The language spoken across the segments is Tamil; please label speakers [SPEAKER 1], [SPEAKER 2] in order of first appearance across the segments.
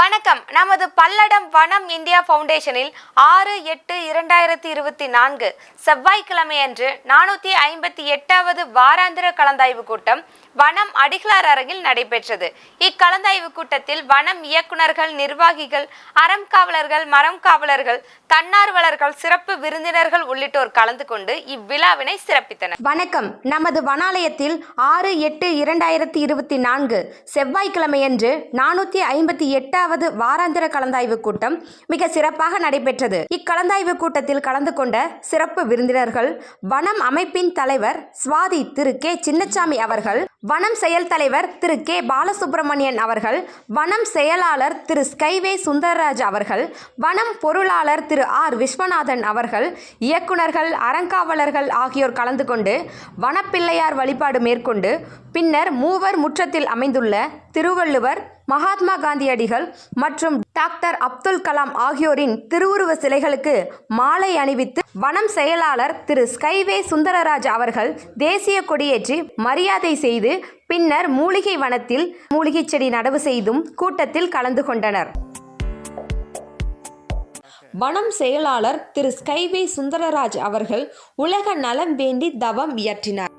[SPEAKER 1] வணக்கம். நமது பல்லடம் வனம் இந்தியா ஃபவுண்டேஷனில் ஆறு எட்டு இரண்டாயிரத்தி இருபத்தி நான்கு செவ்வாய்க்கிழமையன்று நானூற்றி ஐம்பத்தி எட்டாவது வாராந்திர கலந்தாய்வு கூட்டம் வனம் அடிகளார் அரங்கில் நடைபெற்றது. இக்கலந்தாய்வு கூட்டத்தில் வனம் இயக்குனர்கள் நிர்வாகிகள் அறம் காவலர்கள் மரம் காவலர்கள் தன்னார்வலர்கள் சிறப்பு விருந்தினர்கள் உள்ளிட்டோர் கலந்து கொண்டு இவ்விழாவினை சிறப்பித்தனர். வணக்கம். நமது வனாலயத்தில் ஆறு எட்டு இரண்டாயிரத்தி இருபத்தி நான்கு செவ்வாய்க்கிழமையன்று நானூற்றி ஐம்பத்தி எட்டாவது வாராந்திர கலந்தாய்வு கூட்டம் மிக சிறப்பாக நடைபெற்றது. இக்கலந்தாய்வு கூட்டத்தில் கலந்து கொண்ட சிறப்பு விருந்தினர்கள் வனம் அமைப்பின் தலைவர் சுவாதி திரு. கே. சின்னசாமி அவர்கள் வனம் செயல் தலைவர் திரு. கே. பாலசுப்ரமணியன் அவர்கள் வனம் செயலாளர் திரு. ஸ்கைவே சுந்தரராஜ் அவர்கள் வனம் பொருளாளர் திரு. ஆர். விஸ்வநாதன் அவர்கள் இயக்குனர்கள் அறங்காவலர்கள் ஆகியோர் கலந்து கொண்டு வனப்பிள்ளையார் வழிபாடு மேற்கொண்டு பின்னர் மூவர் முற்றத்தில் அமைந்துள்ள திருவள்ளுவர் மகாத்மா காந்தியடிகள் மற்றும் டாக்டர் அப்துல் கலாம் ஆகியோரின் திருவுருவ சிலைகளுக்கு மாலை அணிவித்து வனம் செயலாளர் திரு ஸ்கைவே சுந்தரராஜ் அவர்கள் தேசிய கொடியேற்றி மரியாதை செய்து பின்னர் மூலிகை வனத்தில் மூலிகை செடி நடவு செய்தும் கூட்டத்தில் கலந்து கொண்டனர். வனம் செயலாளர் திரு ஸ்கைவே சுந்தரராஜ் அவர்கள் உலக நலம் வேண்டி தவம் இயற்றினார்.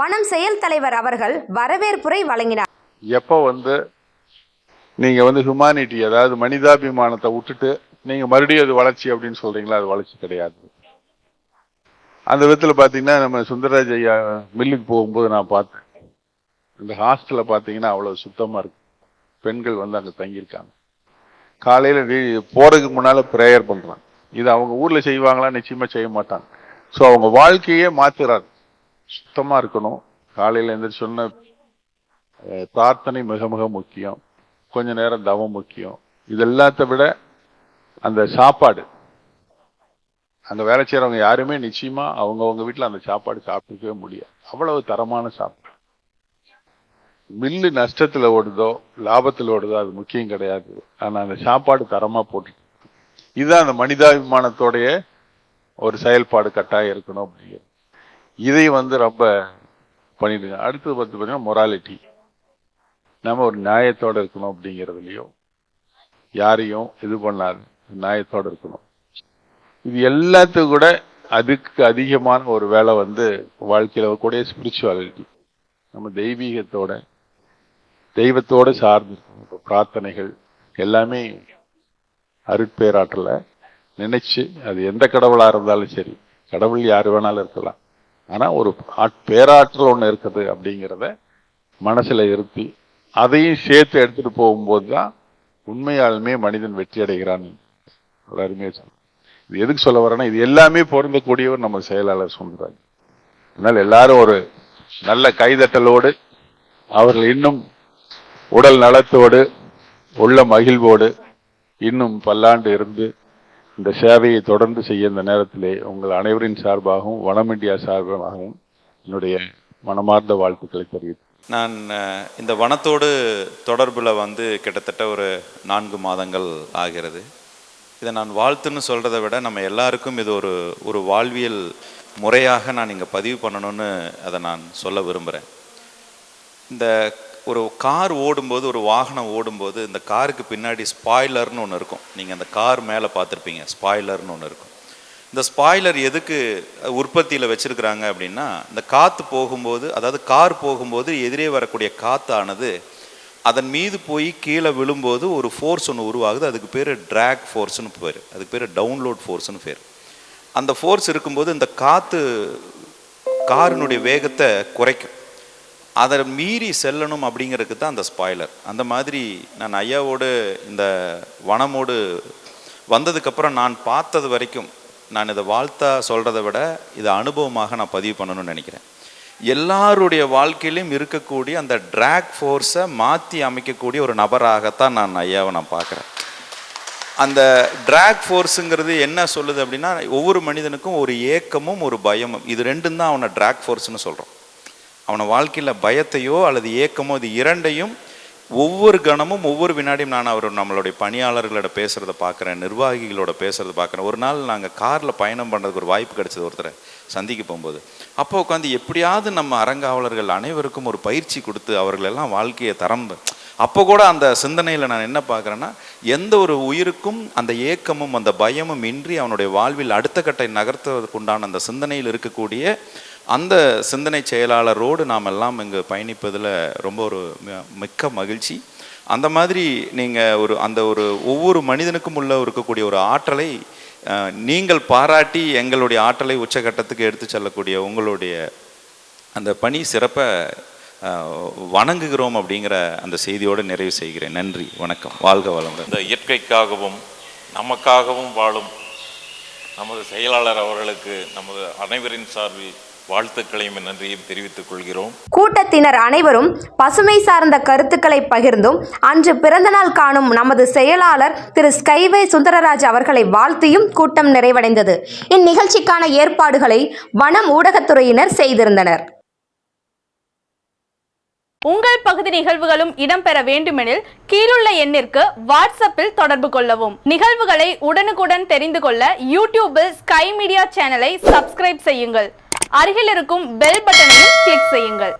[SPEAKER 1] வனம் செயல் தலைவர் அவர்கள் வரவேற்புரை வழங்கினார்.
[SPEAKER 2] எப்போ வந்து நீங்கள் வந்து ஹியூமானிட்டி அதாவது மனிதாபிமானத்தை விட்டுட்டு நீங்கள் மறுபடியும் அது வளர்ச்சி அப்படின்னு சொல்கிறீங்களா அது வளர்ச்சி கிடையாது. அந்த விதத்தில் பார்த்தீங்கன்னா நம்ம சுந்தரராஜ் ஐயா மில்லுக்கு போகும்போது நான் பார்த்தேன். இந்த ஹாஸ்டலில் பார்த்தீங்கன்னா அவ்வளோ சுத்தமாக இருக்கு. பெண்கள் வந்து அங்கே தங்கியிருக்காங்க. காலையில் போகிறதுக்கு முன்னால் ப்ரேயர் பண்ணுறாங்க இது அவங்க ஊரில் செய்வாங்களா? நிச்சயமாக செய்ய மாட்டாங்க. ஸோ அவங்க வாழ்க்கையே மாத்துறாரு. சுத்தமா இருக்கணும். காலையில எந்திரிச்சு பிரார்த்தனை மிக மிக முக்கியம். கொஞ்ச நேரம் தவம் முக்கியம். இது எல்லாத்த விட அந்த சாப்பாடு அங்கே வேலை செய்கிறவங்க யாருமே நிச்சயமா அவங்கவங்க வீட்டுல அந்த சாப்பாடு சாப்பிட்டுக்கவே முடியாது. அவ்வளவு தரமான சாப்பாடு. மில்லு நஷ்டத்துல ஓடுதோ லாபத்துல ஓடுதோ அது முக்கியம் கிடையாது. ஆனா அந்த சாப்பாடு தரமா போட்டு இதுதான் அந்த மனிதாபிமானத்தோடைய ஒரு செயல்பாடு கட்டாயம் இருக்கணும் அப்படிங்கிறது. இதை வந்து ரொம்ப பண்ணிடுங்க அடுத்தது பார்த்து பார்த்தீங்கன்னா மொராலிட்டி நம்ம ஒரு நியாயத்தோட இருக்கணும் அப்படிங்கிறதுலையும் யாரையும் இது பண்ணாது. நியாயத்தோட இருக்கணும். இது எல்லாத்துக்கும் கூட அதுக்கு அதிகமான ஒரு வேலை வந்து வாழ்க்கையில் கூட ஸ்பிரிச்சுவாலிட்டி நம்ம தெய்வீகத்தோட தெய்வத்தோடு சார்ந்து இப்போ பிரார்த்தனைகள் எல்லாமே அருட்பேராற்றல நினைச்சு அது எந்த கடவுளாக இருந்தாலும் சரி கடவுள் யார் வேணாலும் இருக்கலாம். ஆனால் ஒரு ஆட்- பேராற்றல் ஒன்று இருக்குது அப்படிங்கிறத மனசில் இருத்தி அதையும் சேர்த்து எடுத்துகிட்டு போகும்போது தான் உண்மையாலுமே மனிதன் வெற்றி அடைகிறான். ஒரு அருமையா இது எதுக்கு சொல்ல வரேன்னா இது எல்லாமே பொருந்தக்கூடியவர் நம்ம செயலாளர் சொல்கிறாங்க அதனால் எல்லாரும் ஒரு நல்ல கைதட்டலோடு அவர்கள் இன்னும் உடல் நலத்தோடு உள்ள மகிழ்வோடு இன்னும் பல்லாண்டு இருந்து இந்த சேவையை தொடர்ந்து செய்ய இந்த நேரத்திலே உங்கள் அனைவரின் சார்பாகவும் வனம் இந்தியா சார்பாகவும் என்னுடைய மனமார்ந்த வாழ்த்துக்களை தெரிவித்து
[SPEAKER 3] நான் இந்த வனத்தோடு தொடர்பில் வந்து கிட்டத்தட்ட ஒரு நான்கு மாதங்கள் ஆகிறது. இதை நான் வாழ்த்துன்னு சொல்கிறத விட நம்ம எல்லாருக்கும் இது ஒரு ஒரு வாழ்வியல் முறையாக நான் இங்கே பதிவு பண்ணணும்னு அதை நான் சொல்ல விரும்புகிறேன் இந்த ஒரு கார் ஓடும்போது ஒரு வாகனம் ஓடும்போது இந்த காருக்கு பின்னாடி ஸ்பாய்லர்னு ஒன்று இருக்கும். நீங்கள் அந்த கார் மேலே பார்த்துருப்பீங்க ஸ்பாய்லர்னு ஒன்று இருக்கும். இந்த ஸ்பாய்லர் எதுக்கு உற்பத்தியில் வச்சுருக்குறாங்க அப்படின்னா இந்த காற்று போகும்போது அதாவது கார் போகும்போது எதிரே வரக்கூடிய காற்றானது அதன் மீது போய் கீழே விழும்போது ஒரு ஃபோர்ஸ் ஒன்று உருவாகுது. அதுக்கு பேர் ட்ராக் ஃபோர்ஸ்னு பேர். அதுக்கு பேர் டவுன்லோட் ஃபோர்ஸ்னு பேர். அந்த ஃபோர்ஸ் இருக்கும்போது இந்த காற்று காரினுடைய வேகத்தை குறைக்கும். அதை மீறி செல்லணும் அப்படிங்கிறதுக்கு தான் அந்த ஸ்பாய்லர் அந்த மாதிரி நான் ஐயாவோடு இந்த வனமோடு வந்ததுக்கப்புறம் நான் பார்த்தது வரைக்கும் நான் இதை வாழ்த்தா சொல்கிறத விட இதை அனுபவமாக நான் பதிவு பண்ணணும்னு நினைக்கிறேன். எல்லாருடைய வாழ்க்கையிலும் இருக்கக்கூடிய அந்த ட்ராக் ஃபோர்ஸை மாற்றி அமைக்கக்கூடிய ஒரு நபராகத்தான் நான் ஐயாவை நான் பார்க்குறேன். அந்த ட்ராக் ஃபோர்ஸுங்கிறது என்ன சொல்லுது அப்படின்னா ஒவ்வொரு மனிதனுக்கும் ஒரு ஏக்கமும் ஒரு பயமும். இது ரெண்டும் தான் அவனை ட்ராக் ஃபோர்ஸ்னு சொல்கிறோம் அவனை வாழ்க்கையில் பயத்தையோ அல்லது ஏக்கமோ இது இரண்டையும் ஒவ்வொரு கணமும் ஒவ்வொரு வினாடியும் நான் அவர் நம்மளுடைய பணியாளர்களோட பேசுகிறத பார்க்குறேன் நிர்வாகிகளோட பேசுகிறத பார்க்குறேன். ஒரு நாள் நாங்கள் காரில் பயணம் பண்ணுறதுக்கு ஒரு வாய்ப்பு கிடைச்சது ஒருத்தரை சந்திக்க போகும்போது. அப்போ உட்காந்து எப்படியாவது நம்ம அறங்காவலர்கள் அனைவருக்கும் ஒரு பயிற்சி கொடுத்து அவர்களெல்லாம் வாழ்க்கையை தரம் அப்போ கூட அந்த சிந்தனையில் நான் என்ன பார்க்குறேன்னா எந்த ஒரு உயிருக்கும் அந்த ஏக்கமும் அந்த பயமும் இன்றி அவனுடைய வாழ்வில் அடுத்த கட்டை நகர்த்துவதற்குண்டான அந்த சிந்தனையில் இருக்கக்கூடிய அந்த சிந்தனை செயலாளரோடு நாம் எல்லாம் இங்கு பயணிப்பதில் ரொம்ப ஒரு மிக்க மகிழ்ச்சி. அந்த மாதிரி நீங்கள் ஒரு அந்த ஒரு ஒவ்வொரு மனிதனுக்கும் உள்ள இருக்கக்கூடிய ஒரு ஆற்றலை நீங்கள் பாராட்டி எங்களுடைய ஆற்றலை உச்சகட்டத்துக்கு எடுத்து செல்லக்கூடிய உங்களுடைய அந்த பணி சிறப்பை வணங்குகிறோம் அப்படிங்கிற அந்த செய்தியோடு நிறைவு செய்கிறேன். நன்றி வணக்கம். வாழ்க வளமுடன்.
[SPEAKER 4] இந்த இயற்கைக்காகவும் நமக்காகவும் வாழும் நமது செயலாளர் அவர்களுக்கு நமது அனைவரின் சார்பில் வாழ்த்துக்களையும் நன்றியும் தெரிவித்துக் கொள்கிறோம்.
[SPEAKER 1] கூட்டத்தினர் அனைவரும் பசுமை சார்ந்த கருத்துக்களை பகிர்ந்தும் அன்று பிறந்தநாள் காணும் நமது செயலாளர் திரு ஸ்கைவே சுந்தரராஜ் அவர்களை வாழ்த்தியும் கூட்டம் நிறைவடைந்தது. இந்நிகழ்ச்சிக்கான ஏற்பாடுகளை வனம் ஊடகத்துறையினர் செய்திருந்தனர்.
[SPEAKER 5] உங்கள் பகுதி நிகழ்வுகளும் இடம்பெற வேண்டுமெனில் கீழுள்ள எண்ணிற்கு வாட்ஸ்அப்பில் தொடர்பு கொள்ளவும். நிகழ்வுகளை உடனுக்குடன் தெரிந்து கொள்ள யூடியூபில் ஸ்கை மீடியா சேனலை சப்ஸ்கிரைப் செய்யுங்கள். அருகில் இருக்கும் பெல் பட்டனையும் கிளிக் செய்யுங்கள்.